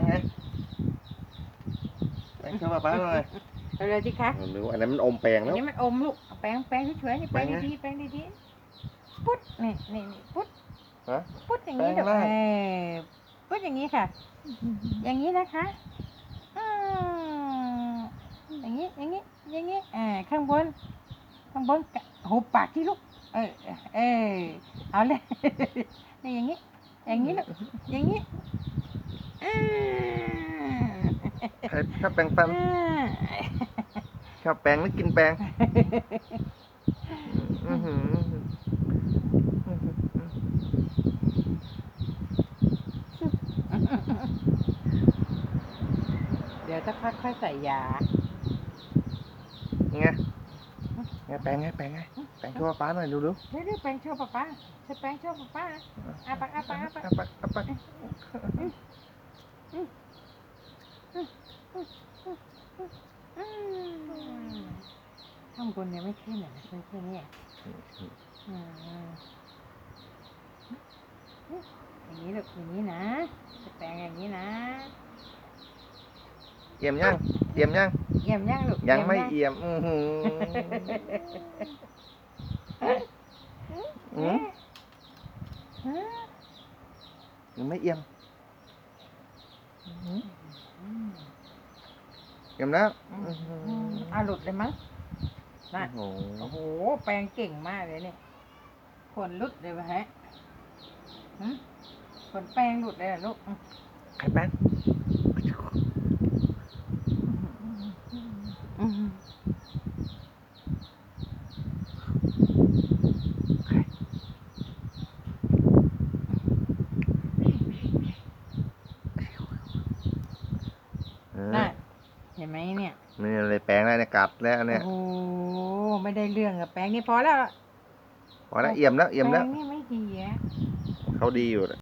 งไงแปงช่วยป้าป้าหน่อยเอาเลยสิคะหรือว่าอันนั้นมันอมแปลงอัแล้นวนี้มันอมลูกเอาแป้งแป้งเฉยๆนี่แป้งแป้งไงดีๆแป้งดีๆปุ๊ดนี่นี่นี่ปุ๊ดฮะปุ๊ดอย่างนี้แป้เดี๋ยงวล่าง เออปุ๊ดอย่างนี้ค่ะ อย่างนี้นะคะอืมอย่างนี้อย่างนี้อย่างนี้อ่าข้างบน ข้างบนกะหุบปากที่ลูกเออเออเอาเลย นี่อย่างนี้ อย่างนี้ลูกอย่างนี้อ่า ใครชอบแปรงฟันอ่าชอบแปรงหรือกินแปรงอื้อหืออื้อหือเดี๋ยวจะพักค่อยใส่ยาไงไงแปรงไงแปรงไงแปรงช่วยป้าป้าหน่อยดูดูเดี๋ยวเดี๋ยวแปรงช่วยป้าป้าใช้แปรงช่วยป้าป้าอาปากอาปากอาปากอะปักอะปักอืม ข้างบนยังไม่ขึ้นอะขึ้นแค่นี้อะอืมอย่างนี้ลูกอย่างนี้นะจะแปรงอย่างนี้นะเอี่ยมยังเอี่ยมยังเยี่ยมยังลูกยังไม่เยี่ยเอี่ยม อือหืออืมยังไม่เอี่ยม เอี่ยมแล้วอือื้อหือมเอาหลุดเลยมั้งน่ะโอ้โหโอ้โห แปลงเก่งมากเลยเนี่ยขนหลุดเลยวะฮะหึขนแปลงหลุดเลยเหรอลูกอืมใครแป้ง อืม เออ น่ะ เห็นไหมเนี่ยนี่เลยแปลงได้เนี่ยกัดแล้วเนี่ยโอ้ไม่ได้เรื่องกับแปลงนี่พอแล้วพอแล้วเอี่ยมแล้วเอี่ยมแล้วแปลงนี่ไม่ดีอะเขาดีอยู่นะ